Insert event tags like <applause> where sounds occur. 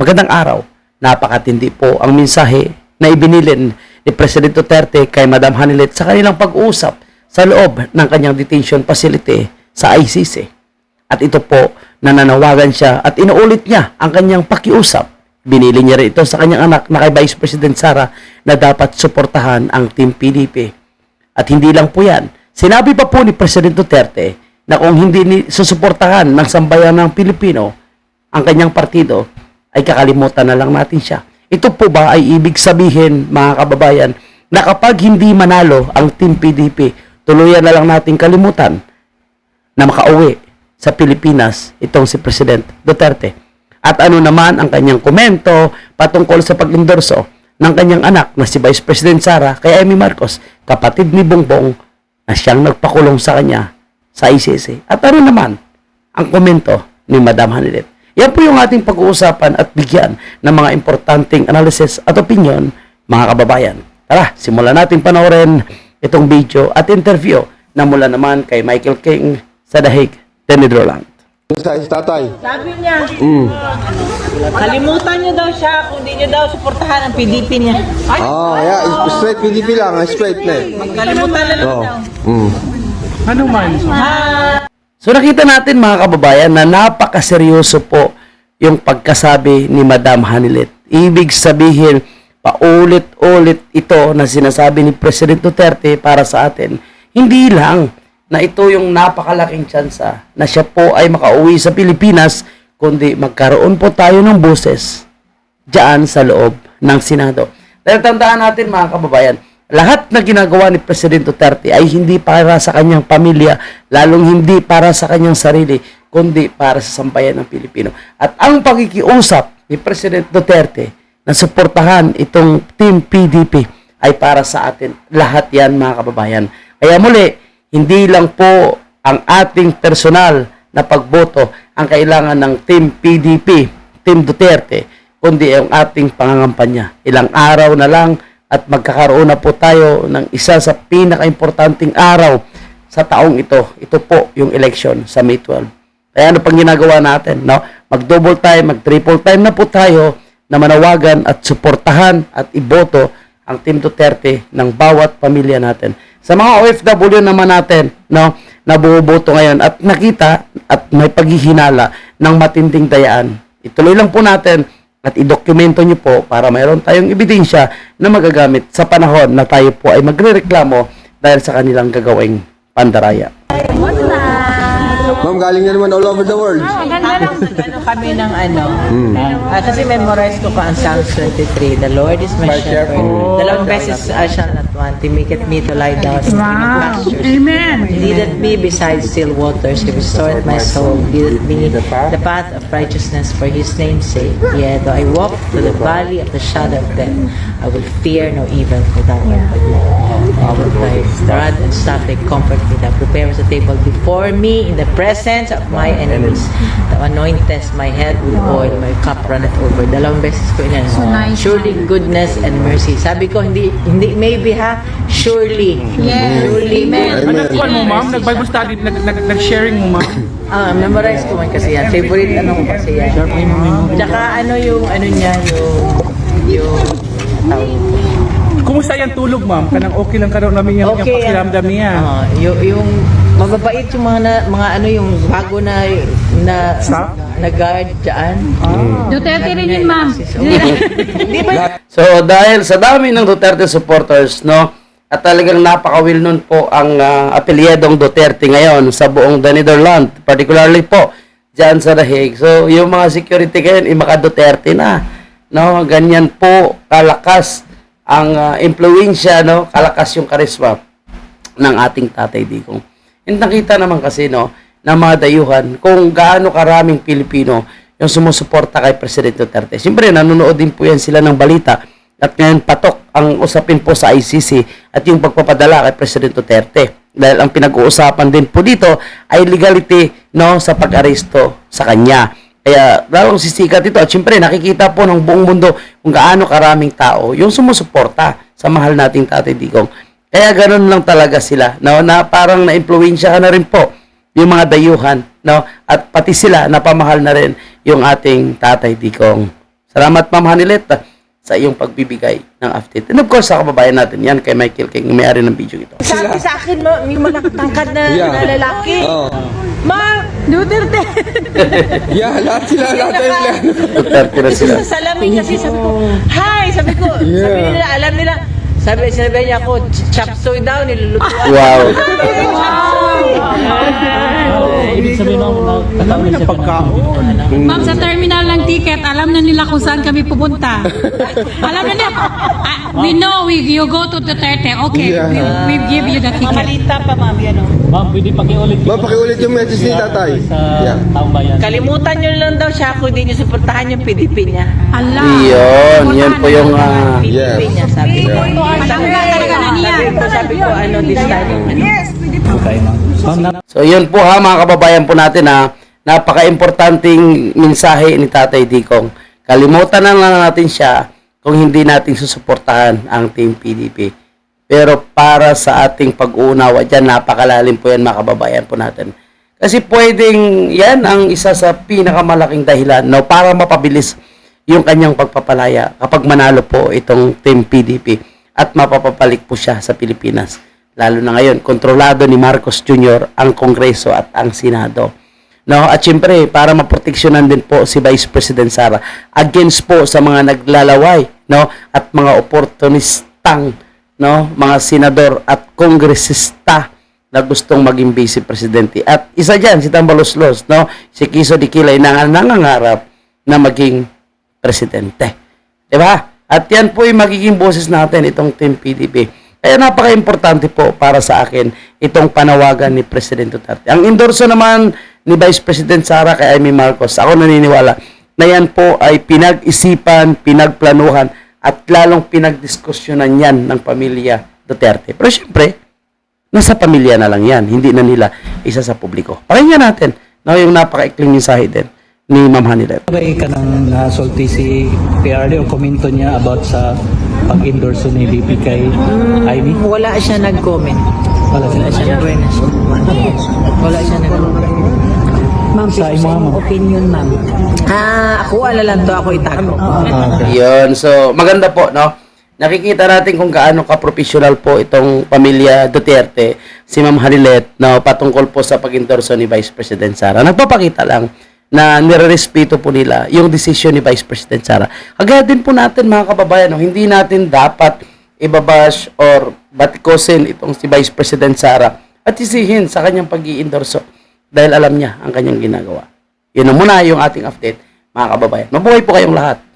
Magandang araw. Napakatindi po ang mensahe na ibinilin ni President Duterte kay Madam Hanilet sa kanilang pag-uusap sa loob ng kanyang detention facility sa ICC. At ito po, nananawagan siya at inuulit niya ang kanyang pakiusap. Binili niya rin ito sa kanyang anak na kay Vice President Sara na dapat suportahan ang Team PDP. At hindi lang po yan. Sinabi pa po ni President Duterte na kung hindi susuportahan ng sambayan ng Pilipino ang kanyang partido, ay kakalimutan na lang natin siya. Ito po ba ay ibig sabihin, mga kababayan, na kapag hindi manalo ang Team PDP, tuluyan na lang natin kalimutan na makauwi sa Pilipinas itong si President Duterte. At ano naman ang kanyang komento patungkol sa pag-endorso ng kanyang anak na si Vice President Sara kay Amy Marcos, kapatid ni Bongbong na siyang nagpakulong sa kanya sa ICC. At ano naman ang komento ni Madam Hanilet. Yan po yung ating pag-uusapan at bigyan ng mga importanteng analysis at opinion, mga kababayan. Tara, simulan natin panoorin itong video at interview na mula naman kay Michael King sa Dahig, Tenedroland. Sa tatay. Sabi niya, Mm. kalimutan niyo daw siya kung di niyo daw suportahan ang PDP niya. Ay, Ah, yeah, straight PDP lang, straight na eh. kalimutan na lang Oh. daw. Mm. So nakita natin mga kababayan na napakaseryoso po yung pagkasabi ni Madam Hanilet. Ibig sabihin, paulit-ulit ito na sinasabi ni President Duterte para sa atin. Hindi lang na ito yung napakalaking tsansa na siya po ay makauwi sa Pilipinas, kundi magkaroon po tayo ng boses diyan sa loob ng Senado. Dahil tandaan natin mga kababayan, lahat na ginagawa ni President Duterte ay hindi para sa kanyang pamilya, lalong hindi para sa kanyang sarili, kundi para sa sambayan ng Pilipino. At ang pakikiusap ni President Duterte na suportahan itong Team PDP ay para sa atin. Lahat yan mga kababayan. Kaya muli, hindi lang po ang ating personal na pagboto ang kailangan ng Team PDP, Team Duterte, kundi ang ating pangangampanya. Ilang araw na lang at magkakaroon na po tayo ng isa sa pinaka-importanting araw sa taong ito. Ito po yung election sa May 12. Kaya ano pang ginagawa natin? No? Mag-double time, mag-triple time na po tayo na manawagan at suportahan at iboto ang Team Duterte ng bawat pamilya natin. Sa mga OFW naman natin, no, na bumoboto ngayon at nakita at may paghihinala ng matinding dayaan. Ituloy lang po natin at idokumento nyo po para mayroon tayong ebidensya na magagamit sa panahon na tayo po ay magrereklamo dahil sa kanilang gagawing pandaraya. Ma'am, galing na naman all over the world. ano kami ng ano. Ah, kasi memorize ko pa ang Psalms 23. The Lord is my shepherd. Dalawang beses I shall not want. He maketh me to lie down in green pastures. Amen. Leadeth me beside still waters. He restored my soul. Leadeth me the path of righteousness for his name's sake. Yea, though I walk through the valley of the shadow of death, I will fear no evil, for thou art with me. Of thy rod and staff, they comfort me. Thou preparest a table before me in the presence of my enemies. Thou anointest my head with oil, my cup runneth over. Dalawang beses ko yan. nice. Surely goodness and mercy. Sabi ko, hindi, hindi maybe ha, surely. Yes. Surely. Amen. Amen. Nagkuhan mo ma'am, nag-Bible study, nag, nag, nag-sharing mo ma'am. Ah, memorize ko man kasi yan. Favorite ano ko kasi yan. Tsaka ano yung, ano niya, yung, yung, tawag. Kumusta yan tulog ma'am? Kanang okay lang karoon namin yung, yung Okay. pakiramdam niya. Ah, yung, yung mababait yung mga na, mga ano yung bago na na Staff? na guard diyan. Duterte rin yun, ma'am. <laughs> Ba? So dahil sa dami ng Duterte supporters, no, at talagang napaka-will nun po ang uh, apelyedong Duterte ngayon sa buong the Netherlands, particularly po dyan sa Dahig. So yung mga security ngayon, ay maka Duterte na. No, ganyan po kalakas ang uh, impluensya, no, kalakas yung karisma ng ating Tatay Digong. And nakita naman kasi no, ng mga dayuhan kung gaano karaming Pilipino yung sumusuporta kay President Duterte. Siyempre, nanonood din po yan sila ng balita at ngayon patok ang usapin po sa ICC at yung pagpapadala kay President Duterte. Dahil ang pinag-uusapan din po dito ay legality no, sa pag-aresto sa kanya. Kaya lalong sisikat ito at siyempre nakikita po ng buong mundo kung gaano karaming tao yung sumusuporta sa mahal nating Tatay Digong. Kaya ganun lang talaga sila, no, na parang na-impluensya ka na rin po yung mga dayuhan, no, at pati sila napamahal na rin yung ating Tatay Digong Salamat, Ma'am Hanilet, sa iyong pagbibigay ng update. And of course, sa kababayan natin, yan kay Michael King, may-ari ng video ito. Sabi sa akin, ma, may malakatangkad na, Yeah. na lalaki. Oo. Ma, Duterte. <laughs> Yeah, lahat sila, lahat tayo sila. Duterte na sila. Sa salamin kasi sabi ko, hi! Sabi ko, sabi Yeah. nila, alam nila, sabi, sinabi niya ako, chop suey daw, nilulutuan. Wow. <laughs> Ibig sabihin ng Dami ng pagkaon. Ma'am, sa terminal ng ticket, alam na nila kung saan kami pupunta. <laughs> alam na nila. Ah, we know we, you go to Duterte. Okay, Yeah. we, we give you the ticket. Malita pa, ma'am, yan o. Ma'am, pwede pakiulit Ma'am, pakiulit yung message ni tatay. sa Yeah. taong bayan. Kalimutan nyo lang daw siya kung hindi nyo suportahan yung PDP niya. Allah. Yun, yun po yung... ah, PDP Yes. niya, sabi ko. Yeah. Alam na talaga na niya. Sabi ko, sabi ko, ano, this time, ano. Okay, ma'am. So yun po ha mga kababayan po natin ha. Napaka-importanting mensahe ni Tatay Dikong. Kalimutan na lang natin siya kung hindi natin susuportahan ang Team PDP. Pero para sa ating pag-uunawa dyan, napakalalim po yan mga kababayan po natin. Kasi pwedeng yan ang isa sa pinakamalaking dahilan no, para mapabilis yung kanyang pagpapalaya kapag manalo po itong Team PDP at mapapapalik po siya sa Pilipinas. Lalo na ngayon, kontrolado ni Marcos Jr. ang Kongreso at ang Senado. No, at syempre, para maproteksyonan din po si Vice President Sara against po sa mga naglalaway, no, at mga oportunistang, no, mga senador at kongresista na gustong maging vice presidente. At isa diyan si Tambaloslos, no, si Kiso Dikilay na nangangarap na maging presidente. 'Di ba? At yan po yung magiging boses natin itong Team PDP. Kaya napaka-importante po para sa akin itong panawagan ni President Duterte. Ang endorso naman ni Vice President Sara kay Amy Marcos, ako naniniwala na yan po ay pinag-isipan, pinagplanuhan at lalong pinagdiskusyonan yan ng pamilya Duterte. Pero syempre, nasa pamilya na lang yan, hindi na nila isa sa publiko. Pakinggan natin no, yung napaka-ikling mensahe din ni Ma'am Hanilet. Sabay ka nang nasulti si PRD o komento niya about sa pag-endorso ni VP kay Ivy? Wala siya nag-comment. Wala siya nag-awareness. Wala siya nag-comment. Ma'am, sa imo ma'am. opinion, ma'am. Ah, ako wala lang to, ako itago. Ah, okay. Yun. So, maganda po, no? Nakikita natin kung gaano ka-professional po itong pamilya Duterte, si Ma'am Harilet, no, patungkol po sa pag-endorso ni Vice President Sara. Nagpapakita lang na nirerespeto po nila yung desisyon ni Vice President Sara. Kagaya din po natin, mga kababayan, no, hindi natin dapat ibabash or batikosin itong si Vice President Sara at isihin sa kanyang pag endorso dahil alam niya ang kanyang ginagawa. Yun na muna yung ating update, mga kababayan. Mabuhay po kayong lahat.